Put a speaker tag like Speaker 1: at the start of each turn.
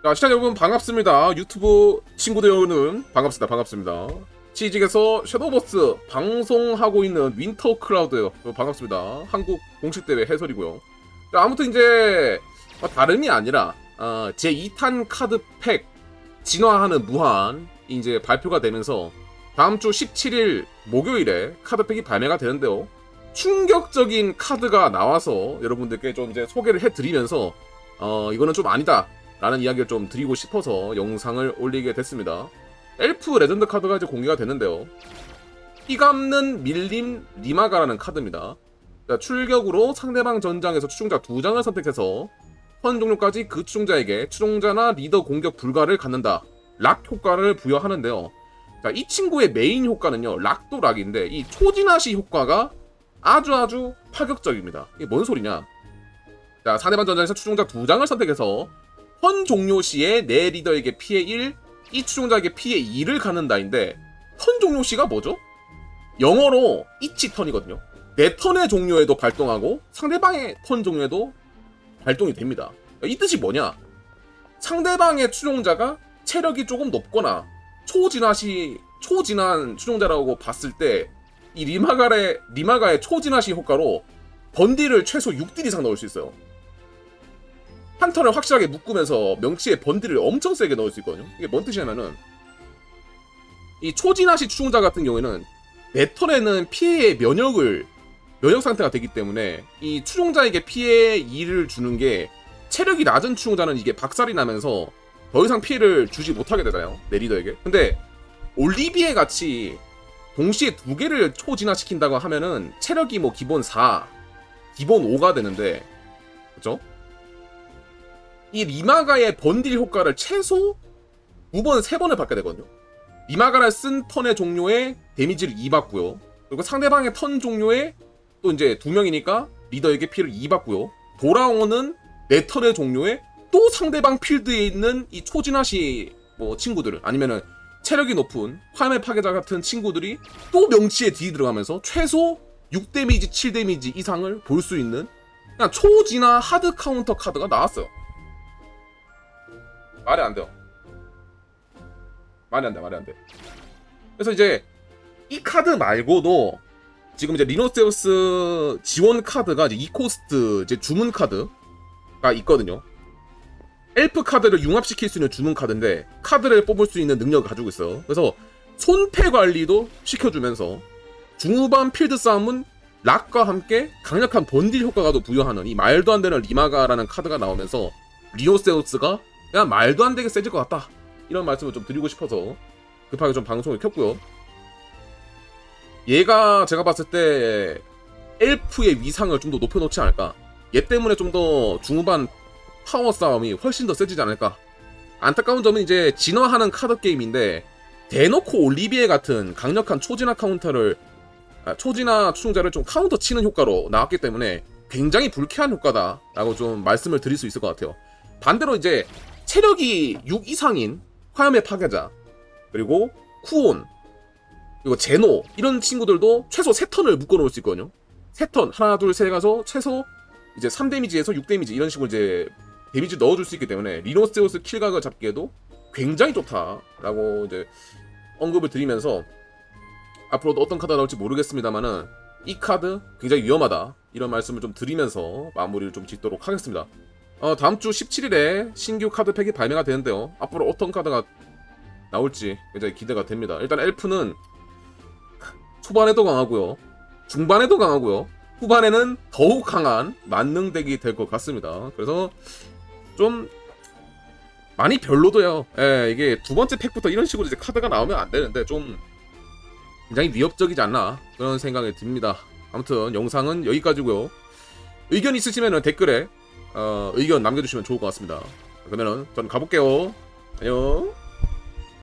Speaker 1: 자, 시청자 여러분 반갑습니다. 유튜브 친구들 여러분 반갑습니다. 반갑습니다. 치직에서 섀도우버스 방송하고 있는 윈터 클라우드 어, 반갑습니다. 한국 공식 대회 해설이고요. 자, 아무튼 이제 어, 다름이 아니라 어, 제 2탄 카드 팩 진화하는 무한 이제 발표가 되면서 다음 주 17일 목요일에 카드 팩이 발매가 되는데요. 충격적인 카드가 나와서 여러분들께 좀 이제 소개를 해드리면서 어 이거는 좀 아니다 라는 이야기를 좀 드리고 싶어서 영상을 올리게 됐습니다. 엘프 레전드 카드가 이제 공개가 됐는데요. 삐감는 밀림 리마가라는 카드입니다. 자, 출격으로 상대방 전장에서 추종자 두 장을 선택해서 턴 종료까지 그 추종자에게 추종자나 리더 공격 불가를 갖는다. 락 효과를 부여하는데요. 자, 이 친구의 메인 효과는요, 락도 락인데, 이 초진화시 효과가 아주 아주 파격적입니다. 이게 뭔 소리냐? 자, 상대방 전장에서 추종자 두 장을 선택해서 턴 종료 시에 내 리더에게 피해 1, 이 추종자에게 피해 2를 갖는다인데 턴 종료 시가 뭐죠? 영어로 이치 턴이거든요. 내 턴의 종료에도 발동하고 상대방의 턴 종료에도 발동이 됩니다. 이 뜻이 뭐냐? 상대방의 추종자가 체력이 조금 높거나 초진화시 초진한 추종자라고 봤을 때 이 리마가의 리마가의 초진화시 효과로 번딜을 최소 6딜 이상 넣을 수 있어요. 한 턴을 확실하게 묶으면서 명치에 번딜을 엄청 세게 넣을 수 있거든요. 이게 뭔 뜻이냐면은 이 초진화시 추종자 같은 경우에는 내 턴에는 피해의 면역을 면역 상태가 되기 때문에 이 추종자에게 피해 2를 주는 게 체력이 낮은 추종자는 이게 박살이 나면서 더 이상 피해를 주지 못하게 되잖아요. 내 리더에게. 근데 올리비에 같이 동시에 두 개를 초진화시킨다고 하면은 체력이 뭐 기본 4, 기본 5가 되는데 그죠? 이 리마가의 번딜 효과를 최소 두 번, 세 번을 받게 되거든요. 리마가를 쓴 턴의 종료에 데미지를 2 받고요. 그리고 상대방의 턴 종료에 또 이제 두 명이니까 리더에게 피해를 2 받고요. 돌아오는 내 턴의 종료에 또 상대방 필드에 있는 이 초진화시 뭐 친구들 아니면은 체력이 높은 화염의 파괴자 같은 친구들이 또 명치에 D 들어가면서 최소 6 데미지, 7 데미지 이상을 볼 수 있는 그냥 초진화 하드 카운터 카드가 나왔어요. 말이 안 돼요. 말이 안 돼, 말이 안 돼. 그래서 이제 이 카드 말고도 지금 이제 리노세우스 지원 카드가 이제 이코스트 이제 주문 카드가 있거든요. 엘프 카드를 융합시킬 수 있는 주문 카드인데 카드를 뽑을 수 있는 능력을 가지고 있어요. 그래서 손패 관리도 시켜주면서 중후반 필드 싸움은 락과 함께 강력한 번딜 효과가 도 부여하는 이 말도 안 되는 리마가라는 카드가 나오면서 리오세우스가 그냥 말도 안 되게 세질 것 같다. 이런 말씀을 좀 드리고 싶어서 급하게 좀 방송을 켰고요. 얘가 제가 봤을 때 엘프의 위상을 좀 더 높여놓지 않을까. 얘 때문에 좀 더 중후반 파워 싸움이 훨씬 더 세지지 않을까. 안타까운 점은 이제 진화하는 카드 게임인데 대놓고 올리비에 같은 강력한 초진화 카운터를 아, 초진화 추종자를 좀 카운터 치는 효과로 나왔기 때문에 굉장히 불쾌한 효과다라고 좀 말씀을 드릴 수 있을 것 같아요. 반대로 이제 체력이 6 이상인 화염의 파괴자 그리고 쿠온 그리고 제노 이런 친구들도 최소 3턴을 묶어놓을 수 있거든요. 3턴 하나 둘 셋 가서 최소 이제 3데미지에서 6데미지 이런 식으로 이제 데미지 넣어줄 수 있기 때문에 리노세우스 킬각을 잡기에도 굉장히 좋다라고 이제 언급을 드리면서 앞으로도 어떤 카드가 나올지 모르겠습니다만은 이 카드 굉장히 위험하다 이런 말씀을 좀 드리면서 마무리를 좀 짓도록 하겠습니다. 어, 다음 주 17일에 신규 카드 팩이 발매가 되는데요. 앞으로 어떤 카드가 나올지 굉장히 기대가 됩니다. 일단 엘프는 초반에도 강하고요. 중반에도 강하고요. 후반에는 더욱 강한 만능덱이 될 것 같습니다. 그래서 좀 많이 별로도요. 예, 이게 두 번째 팩부터 이런 식으로 이제 카드가 나오면 안 되는데 좀 굉장히 위협적이지 않나 그런 생각이 듭니다. 아무튼 영상은 여기까지고요. 의견 있으시면 댓글에 어, 의견 남겨주시면 좋을 것 같습니다. 그러면은 저는 가볼게요. 안녕.